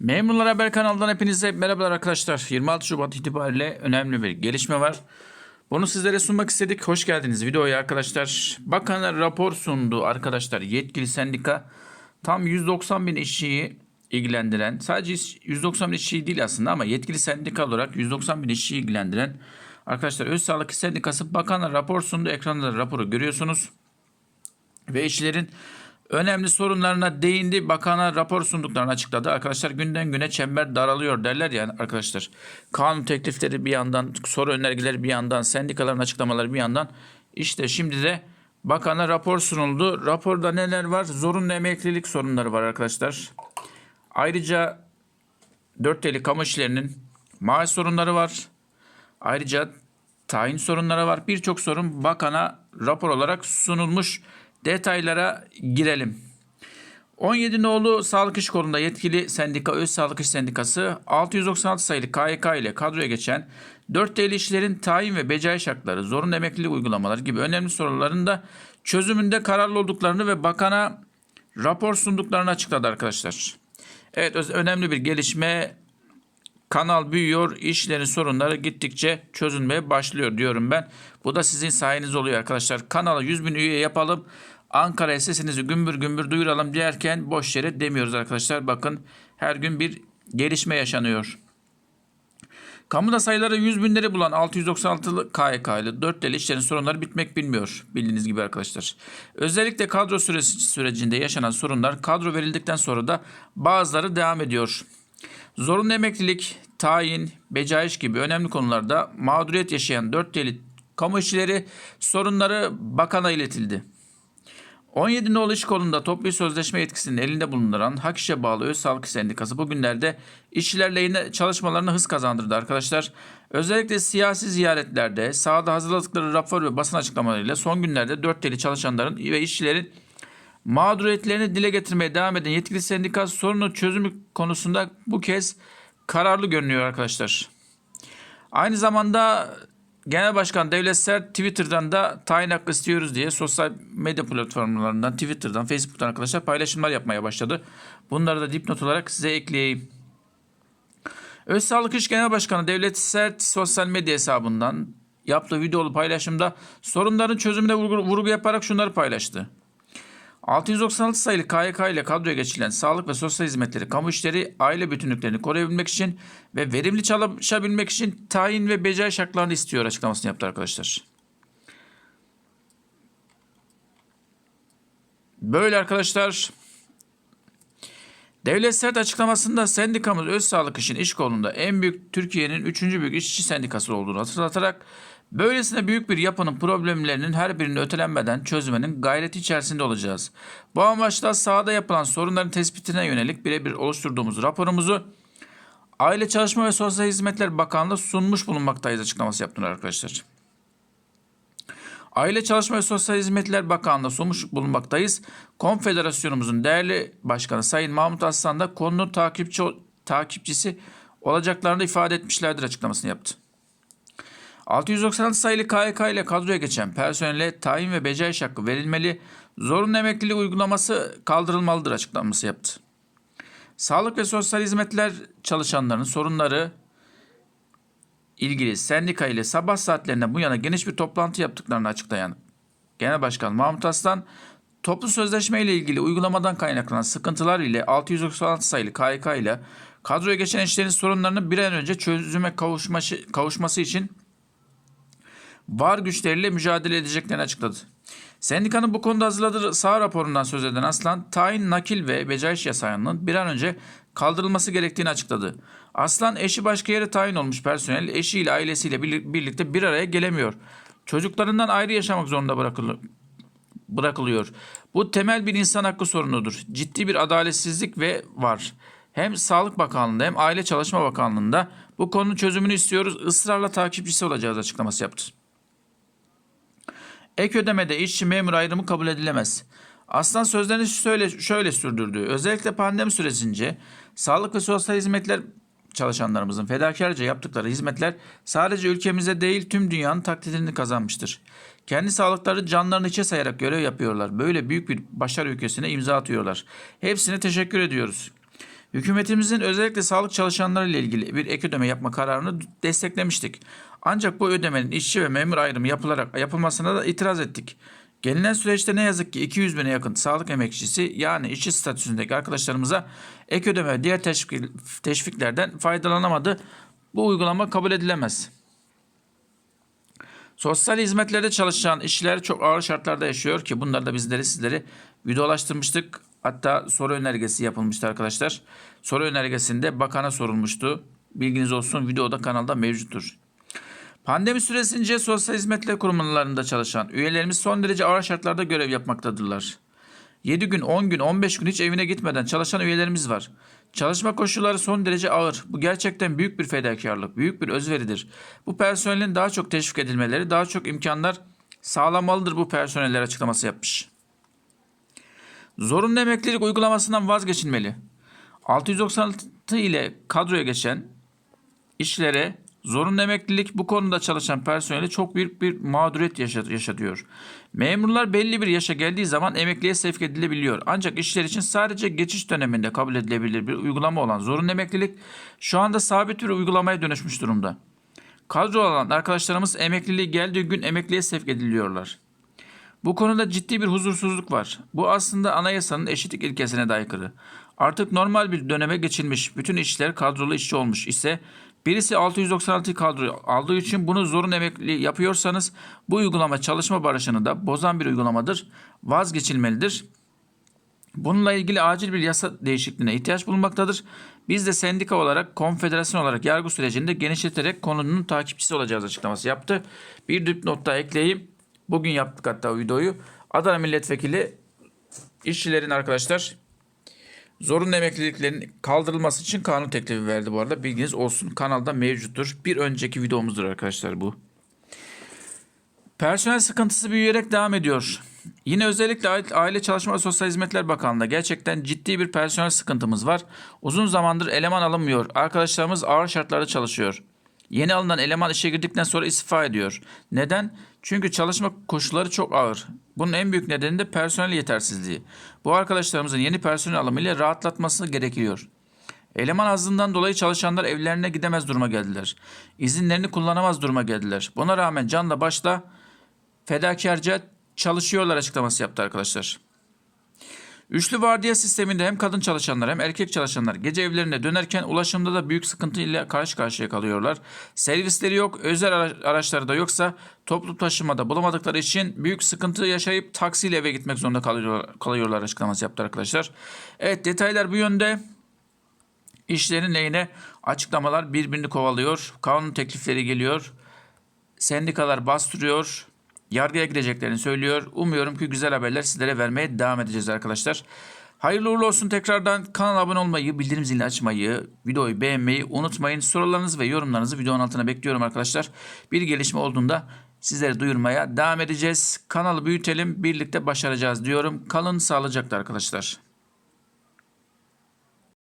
Memurlar Haber kanalından hepinize merhabalar arkadaşlar. 26 Şubat itibariyle önemli bir gelişme var. Bunu sizlere sunmak istedik. Hoş geldiniz videoya arkadaşlar. Bakanlar rapor sundu arkadaşlar. Yetkili sendika tam 190 bin işçiyi ilgilendiren, sadece 190 bin işçiyi değil aslında ama yetkili sendika olarak 190 bin işçiyi ilgilendiren arkadaşlar Öz Sağlık Sendikası bakanlar rapor sundu. Ekranda da raporu görüyorsunuz. Ve işçilerin önemli sorunlarına değindi. Bakana rapor sunduklarını açıkladı. Arkadaşlar günden güne çember daralıyor derler ya arkadaşlar. Kanun teklifleri bir yandan, soru önergeleri bir yandan, sendikaların açıklamaları bir yandan. İşte şimdi de bakana rapor sunuldu. Raporda neler var? Zorunlu emeklilik sorunları var arkadaşlar. Ayrıca 4 teli kamu işlerinin maaş sorunları var. Ayrıca tayin sorunları var. Birçok sorun bakana rapor olarak sunulmuş. Detaylara girelim. 17 nolu Sağlık İş Kolu'nda yetkili sendika Öz Sağlık İş Sendikası 696 sayılı KYK ile kadroya geçen 4 TL işlerin tayin ve becai şartları, zorunlu emeklilik uygulamaları gibi önemli soruların da çözümünde kararlı olduklarını ve bakana rapor sunduklarını açıkladı arkadaşlar. Evet önemli bir gelişme kanal büyüyor, işlerin sorunları gittikçe çözülmeye başlıyor diyorum ben. Bu da sizin sayeniz oluyor arkadaşlar. Kanala 100 bin üye yapalım. Ankara'ya sesinizi gümbür gümbür duyuralım derken boş yere demiyoruz arkadaşlar. Bakın her gün bir gelişme yaşanıyor. Kamuda sayıları 100 binleri bulan 696 KYK ile 4 deli işlerin sorunları bitmek bilmiyor bildiğiniz gibi arkadaşlar. Özellikle kadro süresi, sürecinde yaşanan sorunlar kadro verildikten sonra da bazıları devam ediyor. Zorunlu emeklilik, tayin, becaiş gibi önemli konularda mağduriyet yaşayan 4 deli kamu işçileri sorunları bakana iletildi. 17 nolu iş kolunda toplu sözleşme yetkisinin elinde bulunduran Hak İş'e bağlı Öz Sağlık Sendikası bugünlerde işçilerle yine çalışmalarına hız kazandırdı arkadaşlar. Özellikle siyasi ziyaretlerde sahada hazırladıkları rapor ve basın açıklamalarıyla son günlerde 4 deli çalışanların ve işçilerin mağduriyetlerini dile getirmeye devam eden yetkili sendika sorunu çözümü konusunda bu kez kararlı görünüyor arkadaşlar. Aynı zamanda Genel Başkan Devlet Sert Twitter'dan da tayin hakkı istiyoruz diye sosyal medya platformlarından Twitter'dan Facebook'tan arkadaşlar paylaşımlar yapmaya başladı. Bunları da dipnot olarak size ekleyeyim. Öz Sağlık İş Genel Başkanı Devlet Sert sosyal medya hesabından yaptığı videolu paylaşımda sorunların çözümüne vurgu, vurgu yaparak şunları paylaştı. 696 sayılı KYK ile kadroya geçilen sağlık ve sosyal hizmetleri, kamu işleri, aile bütünlüklerini koruyabilmek için ve verimli çalışabilmek için tayin ve becai şartlarını istiyor açıklamasını yaptı arkadaşlar. Böyle arkadaşlar. Devlet Sert açıklamasında sendikamız Öz Sağlık İş'in iş kolunda en büyük Türkiye'nin 3. büyük işçi sendikası olduğunu hatırlatarak böylesine büyük bir yapının problemlerinin her birini ötelenmeden çözmenin gayreti içerisinde olacağız. Bu amaçla sahada yapılan sorunların tespitine yönelik birebir oluşturduğumuz raporumuzu Aile Çalışma ve Sosyal Hizmetler Bakanlığı sunmuş bulunmaktayız açıklaması yaptılar arkadaşlar. Aile Çalışma ve Sosyal Hizmetler Bakanlığı sunmuş bulunmaktayız. Konfederasyonumuzun değerli başkanı Sayın Mahmut Aslan da konunun takipçi, takipçisi olacaklarını ifade etmişlerdir açıklamasını yaptı. 696 sayılı KYK ile kadroya geçen personele tayin ve becai hakkı verilmeli, zorunlu emeklilik uygulaması kaldırılmalıdır açıklaması yaptı. Sağlık ve sosyal hizmetler çalışanlarının sorunları ilgili sendika ile sabah saatlerinde bu yana geniş bir toplantı yaptıklarını açıklayan Genel Başkan Mahmut Aslan, toplu sözleşme ile ilgili uygulamadan kaynaklanan sıkıntılar ile 696 sayılı KYK ile kadroya geçen işlerin sorunlarını bir an önce çözüme kavuşması, kavuşması için var güçleriyle mücadele edeceklerini açıkladı. Sendikanın bu konuda hazırladığı sağ raporundan söz eden Aslan, tayin, nakil ve becaiş yasağının bir an önce kaldırılması gerektiğini açıkladı. Aslan eşi başka yere tayin olmuş personel eşiyle ailesiyle birli- birlikte bir araya gelemiyor. Çocuklarından ayrı yaşamak zorunda bırakılıyor bırakılıyor. Bu temel bir insan hakkı sorunudur. Ciddi bir adaletsizlik ve var. Hem Sağlık Bakanlığı'nda hem Aile Çalışma Bakanlığı'nda bu konunun çözümünü istiyoruz. Israrla takipçisi olacağız açıklaması yaptı. Ek ödemede işçi memur ayrımı kabul edilemez. Aslan sözlerini şöyle, şöyle sürdürdü. Özellikle pandemi süresince sağlık ve sosyal hizmetler çalışanlarımızın fedakarca yaptıkları hizmetler sadece ülkemize değil tüm dünyanın takdirini kazanmıştır. Kendi sağlıkları canlarını içe sayarak görev yapıyorlar. Böyle büyük bir başarı ülkesine imza atıyorlar. Hepsine teşekkür ediyoruz. Hükümetimizin özellikle sağlık çalışanları ile ilgili bir ek ödeme yapma kararını desteklemiştik. Ancak bu ödemenin işçi ve memur ayrımı yapılarak yapılmasına da itiraz ettik. Gelinen süreçte ne yazık ki 200 bine yakın sağlık emekçisi yani işçi statüsündeki arkadaşlarımıza ek ödeme ve diğer teşvik, teşviklerden faydalanamadı. Bu uygulama kabul edilemez. Sosyal hizmetlerde çalışan işçiler çok ağır şartlarda yaşıyor ki bunları da bizleri sizleri videolaştırmıştık. Hatta soru önergesi yapılmıştı arkadaşlar. Soru önergesinde bakana sorulmuştu. Bilginiz olsun videoda kanalda mevcuttur. Pandemi süresince sosyal hizmetler kurumlarında çalışan üyelerimiz son derece ağır şartlarda görev yapmaktadırlar. 7 gün, 10 gün, 15 gün hiç evine gitmeden çalışan üyelerimiz var. Çalışma koşulları son derece ağır. Bu gerçekten büyük bir fedakarlık, büyük bir özveridir. Bu personelin daha çok teşvik edilmeleri, daha çok imkanlar sağlamalıdır bu personeller açıklaması yapmış. Zorunlu emeklilik uygulamasından vazgeçilmeli. 696 ile kadroya geçen işlere zorunlu emeklilik bu konuda çalışan personeli çok büyük bir mağduriyet yaşa- yaşatıyor. Memurlar belli bir yaşa geldiği zaman emekliye sevk edilebiliyor. Ancak işler için sadece geçiş döneminde kabul edilebilir bir uygulama olan zorunlu emeklilik şu anda sabit bir uygulamaya dönüşmüş durumda. Kadro olan arkadaşlarımız emekliliği geldiği gün emekliye sevk ediliyorlar. Bu konuda ciddi bir huzursuzluk var. Bu aslında anayasanın eşitlik ilkesine de aykırı. Artık normal bir döneme geçilmiş. Bütün işçiler kadrolu işçi olmuş ise birisi 696 kadro aldığı için bunu zorun emekli yapıyorsanız bu uygulama çalışma barışını da bozan bir uygulamadır. Vazgeçilmelidir. Bununla ilgili acil bir yasa değişikliğine ihtiyaç bulunmaktadır. Biz de sendika olarak, konfederasyon olarak yargı sürecinde genişleterek konunun takipçisi olacağız açıklaması yaptı. Bir dipnot daha ekleyeyim. Bugün yaptık hatta videoyu. Adana Milletvekili işçilerin arkadaşlar zorunlu emekliliklerin kaldırılması için kanun teklifi verdi bu arada. Bilginiz olsun. Kanalda mevcuttur. Bir önceki videomuzdur arkadaşlar bu. Personel sıkıntısı büyüyerek devam ediyor. Yine özellikle Aile Çalışma ve Sosyal Hizmetler Bakanlığı'nda gerçekten ciddi bir personel sıkıntımız var. Uzun zamandır eleman alınmıyor. Arkadaşlarımız ağır şartlarda çalışıyor. Yeni alınan eleman işe girdikten sonra istifa ediyor. Neden? Çünkü çalışma koşulları çok ağır. Bunun en büyük nedeni de personel yetersizliği. Bu arkadaşlarımızın yeni personel alımıyla rahatlatması gerekiyor. Eleman azlığından dolayı çalışanlar evlerine gidemez duruma geldiler. İzinlerini kullanamaz duruma geldiler. Buna rağmen canla başla fedakarca çalışıyorlar açıklaması yaptı arkadaşlar. Üçlü vardiya sisteminde hem kadın çalışanlar hem erkek çalışanlar gece evlerine dönerken ulaşımda da büyük sıkıntı ile karşı karşıya kalıyorlar. Servisleri yok, özel ara- araçları da yoksa toplu taşımada bulamadıkları için büyük sıkıntı yaşayıp taksiyle eve gitmek zorunda kalıyor, kalıyorlar açıklaması yaptı arkadaşlar. Evet detaylar bu yönde. İşlerin lehine açıklamalar birbirini kovalıyor. Kanun teklifleri geliyor. Sendikalar bastırıyor. Yargıya gideceklerini söylüyor. Umuyorum ki güzel haberler sizlere vermeye devam edeceğiz arkadaşlar. Hayırlı uğurlu olsun tekrardan kanala abone olmayı, bildirim zilini açmayı, videoyu beğenmeyi unutmayın. Sorularınızı ve yorumlarınızı videonun altına bekliyorum arkadaşlar. Bir gelişme olduğunda sizlere duyurmaya devam edeceğiz. Kanalı büyütelim, birlikte başaracağız diyorum. Kalın sağlıcakla arkadaşlar.